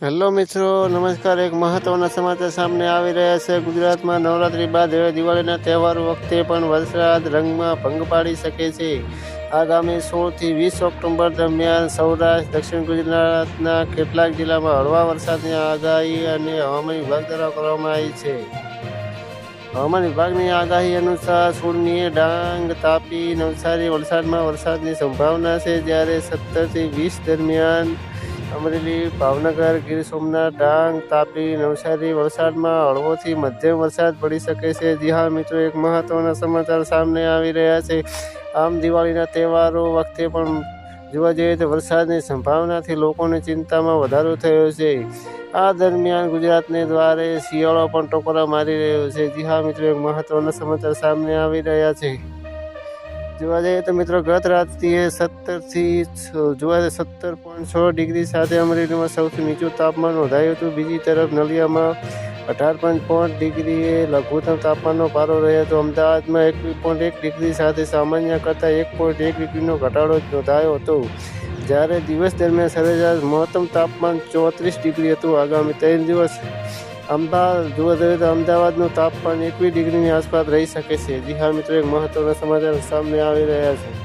Hello મિત્રો, નમસ્કાર. એક મહત્વના સમાચાર સામે આવી રહ્યા છે. ગુજરાતમાં નવરાત્રી બાદ હવે દિવાળીના તહેવારો વખતે પણ વરસાદ રંગમાં ભંગ પાડી શકે છે. આગામી સોળથી વીસ ઓક્ટોબર દરમિયાન સૌરાષ્ટ્ર, દક્ષિણ ગુજરાતના કેટલાક જિલ્લામાં હળવા વરસાદની આગાહી અને હવામાન વિભાગ દ્વારા કરવામાં આવી છે. હવામાન વિભાગની આગાહી અનુસાર સોળમીએ ડાંગ, તાપી, નવસારી વલસાડમાં વરસાદની સંભાવના છે. જ્યારે સત્તરથી વીસ દરમિયાન અમરેલી, ભાવનગર, ગીર સોમનાથ, ડાંગ, તાપી, નવસારી, વલસાડમાં હળવોથી મધ્યમ વરસાદ પડી શકે છે. જી હા, મિત્રો, એક મહત્વના સમાચાર સામે આવી રહ્યા છે. આમ દિવાળીના તહેવારો વખતે પણ જોવા જઈએ તો વરસાદની સંભાવનાથી લોકોની ચિંતામાં વધારો થયો છે. આ દરમિયાન ગુજરાતને દ્વારે શિયાળો પણ ટકોરા મારી રહ્યો છે. જી હા, મિત્રો, એક મહત્વના સમાચાર સામે આવી રહ્યા છે. જોવા જઈએ તો મિત્રો, ગત રાત્રિએ સત્તરથી જોવા જઈએ સત્તર પોઈન્ટ છ ડિગ્રી સાથે અમરેલીમાં સૌથી નીચું તાપમાન નોંધાયું હતું. બીજી તરફ નલિયામાં અઢાર પોઈન્ટ પાંચ ડિગ્રીએ લઘુત્તમ તાપમાનનો પારો રહ્યો હતો. અમદાવાદમાં એક પોઈન્ટ એક ડિગ્રી સાથે સામાન્ય કરતાં એક પોઈન્ટ એક ડિગ્રીનો ઘટાડો નોંધાયો હતો. જ્યારે દિવસ દરમિયાન સરેરાશ મહત્તમ તાપમાન ચોત્રીસ ડિગ્રી હતું. આગામી ત્રણ દિવસ અમદાવાદ જોવા જઈએ તો અમદાવાદનું તાપમાન એકવીસ ડિગ્રીની આસપાસ રહી શકે છે. જી હા, મિત્રો, એક મહત્વના સમાચાર સામે આવી રહ્યા છે.